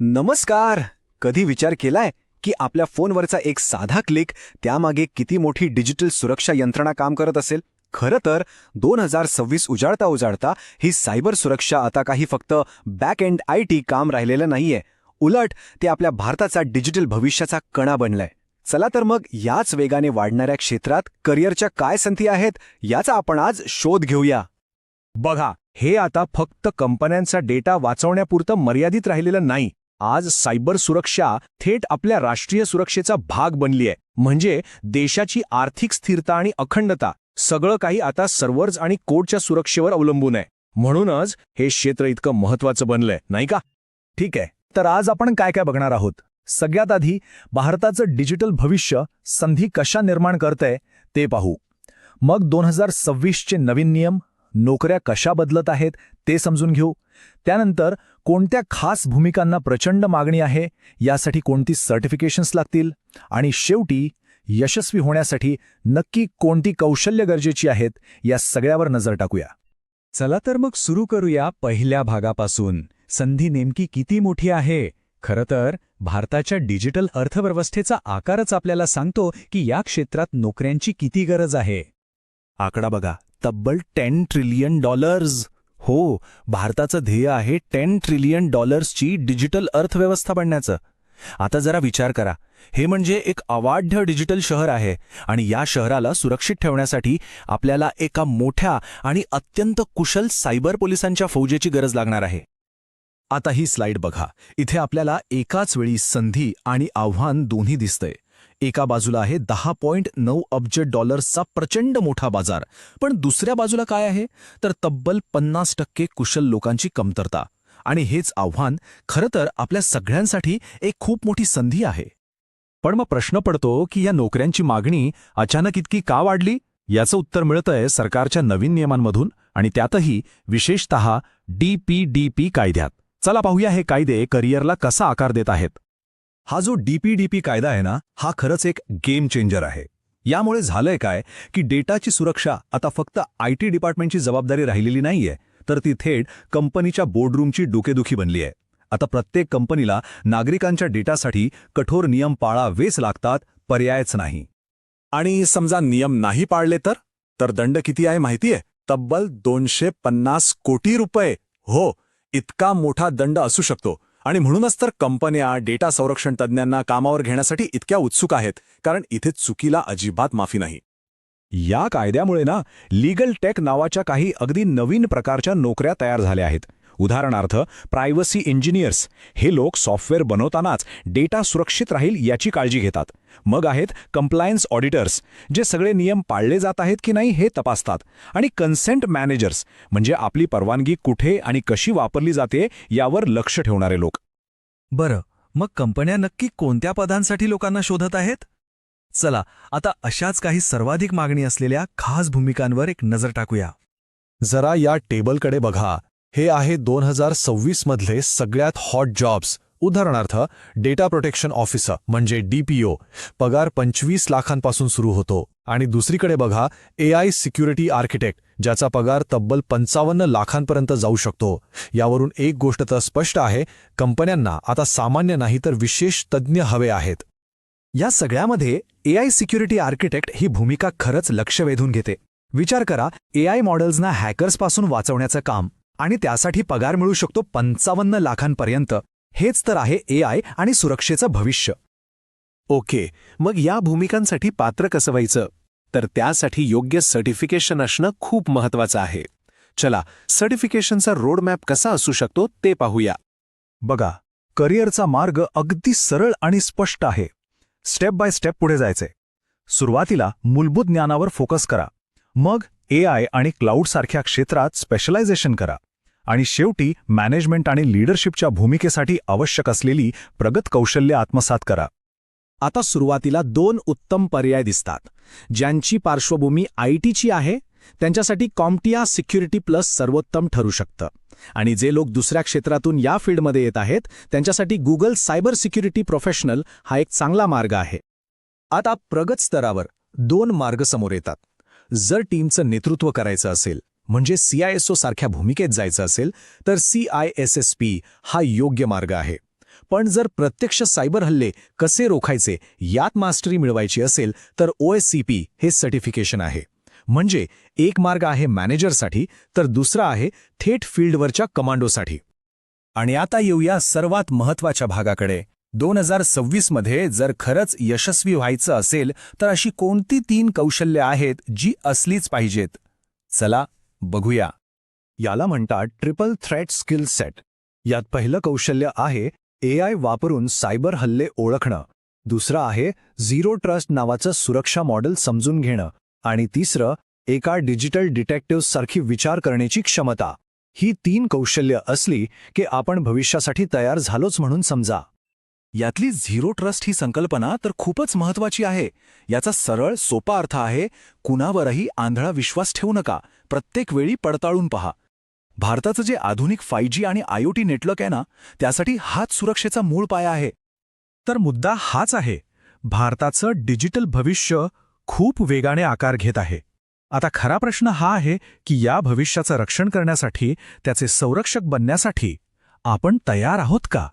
नमस्कार. कधी विचार केलाय की आपल्या फोनवरचा एक साधा क्लिक त्यामागे किती मोठी डिजिटल सुरक्षा यंत्रणा काम करत असेल? खरं तर दोन हजार सव्वीस उजाडता उजाडता ही सायबर सुरक्षा आता काही फक्त बॅक एंड आय टी काम राहिलेलं नाहीये. उलट ते आपल्या भारताचा डिजिटल भविष्याचा कणा बनलाय. चला तर मग याच वेगाने वाढणाऱ्या क्षेत्रात करिअरच्या काय संधी आहेत याचा आपण आज शोध घेऊया. बघा हे आता फक्त कंपन्यांचा डेटा वाचवण्यापुरतं मर्यादित राहिलेलं नाही. आज सायबर सुरक्षा थेट आपल्या राष्ट्रीय सुरक्षेचा भाग बनली आहे म्हणजे देशाची आर्थिक स्थिरता आणि अखंडता सगळं काही आता सर्व्हर्स आणि कोडच्या सुरक्षेवर अवलंबून आहे. म्हणूनच हे क्षेत्र इतकं महत्वाचं बनलंय नाही का? ठीक आहे. तर आज आपण काय काय बघणार आहोत? सगळ्यात आधी भारताचं डिजिटल भविष्य संधी कशा निर्माण करतंय ते पाहू. मग दोन हजार सव्वीसचे नवीन नियम नोकऱ्या कशा बदलत आहेत ते समजून घेऊ. त्यानंतर कोणत्या खास भूमिकांना प्रचंड मागणी आहे यासाठी कोणती सर्टिफिकेशन्स लागतील? आणि शेवटी यशस्वी होण्यासाठी नक्की कोणती कौशल्य गरजेची आहेत या सगळ्यावर नजर टाकूया. चला तर मग सुरू करूया पहिल्या भागापासून. संधी नेमकी किती मोठी आहे? खरं तर भारताच्या डिजिटल अर्थव्यवस्थेचा आकारच आपल्याला सांगतो की या क्षेत्रात नोकऱ्यांची किती गरज आहे. आकडा बघा. तब्बल टेन ट्रिलियन डॉलर्स हो भारताचं ध्येय आहे टेन ट्रिलियन डॉलर्सची डिजिटल अर्थव्यवस्था बनण्याचं. आता जरा विचार करा. हे म्हणजे एक अवाढ्य डिजिटल शहर आहे आणि या शहराला सुरक्षित ठेवण्यासाठी आपल्याला एका मोठ्या आणि अत्यंत कुशल सायबर पोलिसांच्या फौजेची गरज लागणार आहे. आता ही स्लाइड बघा. इथे आपल्याला एकाच वेळी संधी आणि आव्हान दोन्ही दिसतंय. एका बाजूला आहे दहा पॉइंट नऊ अब्ज डॉलर्सचा प्रचंड मोठा बाजार. पण दुसऱ्या बाजूला काय आहे? तर तब्बल पन्नास टक्के कुशल लोकांची कमतरता. आणि हेच आव्हान खरं तर आपल्या सगळ्यांसाठी एक खूप मोठी संधी आहे. पण मग प्रश्न पडतो की या नोकऱ्यांची मागणी अचानक इतकी का वाढली? याचं उत्तर मिळतंय सरकारच्या नवीन नियमांमधून आणि त्यातही विशेषतः पी कायद्यात. चला पाहूया हे कायदे करिअरला कसा आकार देत आहेत. हा जो डीपीडीपी कायदा आहे ना हा खरंच एक गेम चेंजर आहे. यामुळे झालंय काय की डेटाची सुरक्षा आता फक्त आय टी डिपार्टमेंटची जबाबदारी राहिलेली नाहीये तर ती थेट कंपनीच्या बोर्डरूमची डोकेदुखी बनली आहे. आता प्रत्येक कंपनीला नागरिकांच्या डेटासाठी कठोर नियम पाळावेच लागतात पर्यायच नाही. आणि समजा नियम नाही पाळले तर? तर दंड किती आहे माहितीये? तब्बल दोनशे पन्नास कोटी रुपये. हो इतका मोठा दंड असू शकतो. आणि म्हणूनच तर कंपन्या डेटा संरक्षण तज्ज्ञांना कामावर घेण्यासाठी इतक्या उत्सुक आहेत कारण इथे चुकीला अजिबात माफी नाही. या कायद्यामुळे ना लीगल टेक नावाच्या काही अगदी नवीन प्रकारच्या नोकऱ्या तयार झाल्या आहेत. उदाहरणार्थ प्रायव्हसी इंजिनियर्स हे लोक सॉफ्टवेअर बनवतानाच डेटा सुरक्षित राहील याची काळजी घेतात. मग आहेत कंप्लायन्स ऑडिटर्स जे सगळे नियम पाळले जात आहेत की नाही हे तपासतात. आणि कन्सेंट मॅनेजर्स म्हणजे आपली परवानगी कुठे आणि कशी वापरली जाते यावर लक्ष ठेवणारे लोक. बरं मग कंपन्या नक्की कोणत्या पदांसाठी लोकांना शोधत आहेत? चला आता अशाच काही सर्वाधिक मागणी असलेल्या खास भूमिकांवर एक नजर टाकूया. जरा या टेबलकडे बघा. हे आहे दोन हजार सव्वीस मधले सगळ्यात हॉट जॉब्स उदाहरणार्थ डेटा प्रोटेक्शन ऑफिसर म्हणजे डीपीओ पगार पंचवीस लाखांपासून सुरू होतो. आणि दुसरीकडे बघा एआय सिक्युरिटी आर्किटेक्ट ज्याचा पगार तब्बल पंचावन्न लाखांपर्यंत जाऊ शकतो. यावरून एक गोष्ट तर स्पष्ट आहे कंपन्यांना आता सामान्य नाही तर विशेष तज्ज्ञ हवे आहेत. या सगळ्यामध्ये एआय सिक्युरिटी आर्किटेक्ट ही भूमिका खरंच लक्ष वेधून घेते. विचार करा एआय मॉडेल्सना हॅकर्सपासून वाचवण्याचं काम. आणि त्यासाठी पगार मिळू शकतो पंचावन्न लाखांपर्यंत. हेच तर आहे ए आय आणि सुरक्षेचं भविष्य. ओके मग या भूमिकांसाठी पात्र कसं व्हायचं? तर त्यासाठी योग्य सर्टिफिकेशन असणं खूप महत्वाचं आहे. चला सर्टिफिकेशनचा रोडमॅप कसा असू शकतो ते पाहूया. बघा करिअरचा मार्ग अगदी सरळ आणि स्पष्ट आहे. स्टेप बाय स्टेप पुढे जायचे सुरुवातीला मूलभूत ज्ञानावर फोकस करा. मग ए आय आणि क्लाउडसारख्या क्षेत्रात स्पेशलायझेशन करा. आणि शेवटी मॅनेजमेंट आणि लीडरशिपच्या भूमिकेसाठी आवश्यक असलेली प्रगत कौशल्य आत्मसात करा. आता सुरुवातीला दोन उत्तम पर्याय दिसतात. ज्यांची पार्श्वभूमी आय टीची आहे त्यांच्यासाठी कॉम्टिया सिक्युरिटी प्लस सर्वोत्तम ठरू शकतं. आणि जे लोक दुसऱ्या क्षेत्रातून या फील्डमध्ये येत आहेत त्यांच्यासाठी गुगल सायबर सिक्युरिटी प्रोफेशनल हा एक चांगला मार्ग आहे. आता प्रगत स्तरावर दोन मार्ग समोर येतात. जर टीमचं नेतृत्व करायचं असेल म्हणजे सीआयएसओ सारख्या भूमिकेत जायचं असेल तर सीआयएसएसपी हा योग्य मार्ग आहे. पण जर प्रत्यक्ष सायबर हल्ले कसे रोखायचे यात मास्टरी मिळवायची असेल तर ओएससीपी हे सर्टिफिकेशन आहे. म्हणजे एक मार्ग आहे मॅनेजरसाठी तर दुसरा आहे थेट फील्डवरच्या कमांडोसाठी. आणि आता येऊया सर्वात महत्त्वाच्या भागाकडे. दोन हजार सव्वीसमध्ये जर खरंच यशस्वी व्हायचं असेल तर अशी कोणती तीन कौशल्य आहेत जी असलीच पाहिजेत? चला बघूया. याला म्हणतात ट्रिपल थ्रेट स्किल सेट. यात पहिलं कौशल्य आहे ए आय वापरून सायबर हल्ले ओळखणं. दुसरं आहे झिरो ट्रस्ट नावाचं सुरक्षा मॉडेल समजून घेणं. आणि तिसरं एका डिजिटल डिटेक्टिव्हसारखी विचार करण्याची क्षमता. ही तीन कौशल्य असली की आपण भविष्यासाठी तयार झालोच म्हणून समजा. यातली झिरो ट्रस्ट ही संकल्पना तर खूपच महत्वाची आहे. याचा सरळ सोपा अर्थ आहे कुणावरही आंधळा विश्वास ठेवू नका. प्रत्येक वेळी पडताळून पहा. भारताचं जे आधुनिक फाय जी आणि आयओटी नेटवर्क आहे ना त्यासाठी हाच सुरक्षेचा मूळ पाया आहे. तर मुद्दा हाच आहे. भारताचं डिजिटल भविष्य खूप वेगाने आकार घेत आहे. आता खरा प्रश्न हा आहे की या भविष्याचं रक्षण करण्यासाठी त्याचे संरक्षक बनण्यासाठी आपण तयार आहोत का?